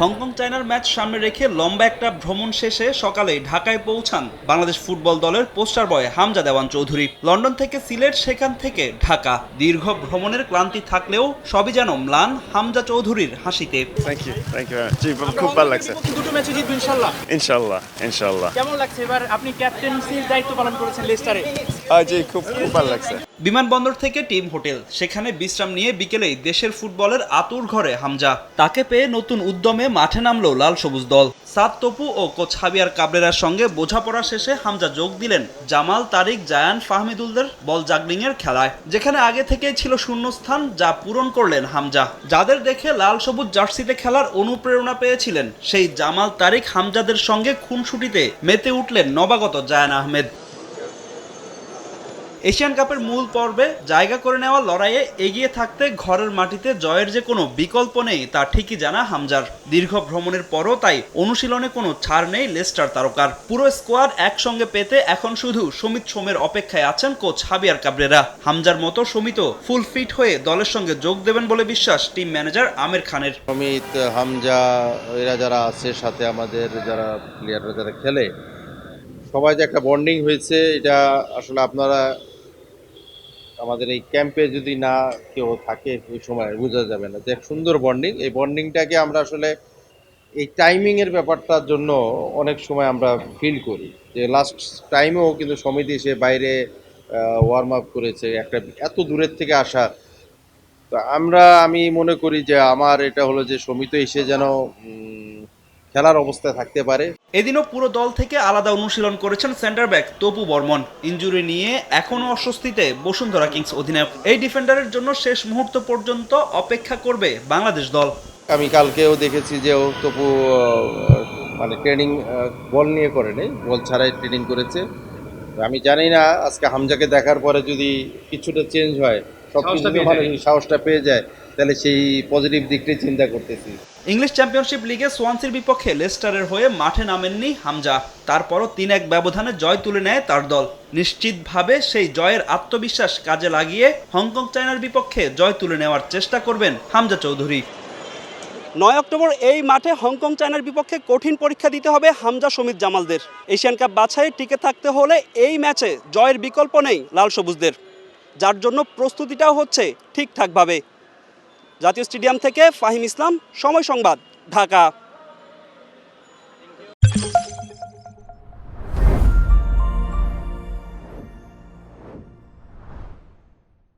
Hong Kong চায়নার match সামনে রেখে লম্বা একটা ভ্রমণ শেষে সকালে ঢাকায় পৌঁছান বাংলাদেশ ফুটবল দলের poster boy Hamza Dewan Chowdhury. London থেকে সিলেট সেখান থেকে ঢাকা। দীর্ঘ ভ্রমণের ক্লান্তি থাকলেও সবই যেন ম্লান হামজা চৌধুরীর হাসিতে। থ্যাংক ইউ থ্যাংক ইউ জি খুব ভালো লাগছে। দুটো ম্যাচে জিতবে ইনশাল্লাহ। ইনশাল্লাহ ইনশাল্লাহ। কেমন লাগছে? এবার আপনি ক্যাপ্টেন্সির দায়িত্ব পালন করেছেন লেস্টারে। জি খুব খুব ভালো লাগছে। বিমানবন্দর থেকে টিম হোটেল সেখানে বিশ্রাম নিয়ে বিকেলেই দেশের ফুটবলের আতুর ঘরে হামজা। তাকে পেয়ে নতুন উদ্যমে মাঠে নামলো লাল সবুজ দল। সাদ তপু ও কোচ হাবিয়ার কাবরেরার সঙ্গে বোঝাপড়া শেষে হামজা যোগ দিলেন জামাল তারিক জায়ান ফাহমিদুলদের বল জাগলিং এর খেলায়। যেখানে আগে থেকেই ছিল শূন্যস্থান যা পূরণ করলেন হামজা। যাদের দেখে লাল সবুজ জার্সিতে খেলার অনুপ্রেরণা পেয়েছিলেন সেই জামাল তারিক হামজাদের সঙ্গে খুনসুটিতে মেতে উঠলেন নবাগত জায়ান আহমেদ। এশিয়ান কাপের মূল পর্বে জায়গা করে নেওয়া লড়াইয়ে এগিয়ে থাকতে ঘরের মাটিতে জয়ের যে কোনো বিকল্প নেই, তা ঠিকই জানা হামজার। দীর্ঘ ভ্রমণের পরও তাই অনুশীলনে কোনো ছাড় নেই লেস্টার তারকার। পুরো স্কোয়াড একসঙ্গে পেতে এখন শুধু সমিত সোমের অপেক্ষায় আছেন কোচ হাবিয়ার কাবরেরা। হামজার মতো সমিত ফুল ফিট হয়ে দলের সঙ্গে যোগ দেবেন বলে বিশ্বাস টিম ম্যানেজার আমির খানের। অমিত হামজা, এরা যারা আছে সাথে আমাদের যারা প্লেয়াররা যারা খেলে, সবাই যে একটা বন্ডিং হয়েছে, এটা আসলে আপনারা আমাদের এই ক্যাম্পে যদি না কেউ থাকে, ওই সময় বোঝা যাবে না। যে সুন্দর বন্ডিং এই বন্ডিংটাকে আমরা আসলে এই টাইমিংয়ের ব্যাপারটার জন্য অনেক সময় আমরা ফিল করি। যে লাস্ট টাইমেও কিন্তু সমিতি এসে বাইরে ওয়ার্ম আপ করেছে, একটা এত দূরের থেকে আসা। তো আমরা, আমি মনে করি যে আমার এটা হলো যে সমিত এসে যেন খেলার অবস্থায় থাকতে পারে। এদিনও পুরো দল থেকে আলাদা অনুশীলন করেছেন center back Tapu Barman. Injury নিয়ে এখনও অস্বস্তিতে বসুন্ধরা কিংস অধিনায়ক। এই ডিফেন্ডারের জন্য শেষ মুহূর্ত পর্যন্ত অপেক্ষা করবে বাংলাদেশ দল। আমি কালকেও দেখেছি যে ও তপু মানে ট্রেনিং বল নিয়ে করে নেই। বল ছাড়াই ট্রেনিং করেছে। আমি জানি না আজকে হামজাকে দেখার পরে যদি কিছুটা চেঞ্জ হয় সব কিছু মানে সাহসটা পেয়ে যায়। তাহলে সেই পজিটিভ দিকটাই চিন্তা করতেছি। ইংলিশ চ্যাম্পিয়নশিপ লিগে সোয়ানসির বিপক্ষে লেস্টারের হয়ে মাঠে নামেননি হামজা। তারপরও তিন এক ব্যবধানে জয় তুলে নেয় তার দল। নিশ্চিতভাবে সেই জয়ের আত্মবিশ্বাস কাজে লাগিয়ে হংকং চায়নার বিপক্ষে জয় তুলে নেওয়ার চেষ্টা করবেন হামজা চৌধুরী। নয় অক্টোবর এই মাঠে হংকং চায়নার বিপক্ষে কঠিন পরীক্ষা দিতে হবে হামজা সমিত জামালদের। এশিয়ান কাপ বাছাই টিকে থাকতে হলে এই ম্যাচে জয়ের বিকল্প নেই লাল সবুজদের। যার জন্য প্রস্তুতিটাও হচ্ছে ঠিকঠাকভাবে। জাতীয় স্টেডিয়াম থেকে ফাহিম ইসলাম সময় সংবাদ ঢাকা।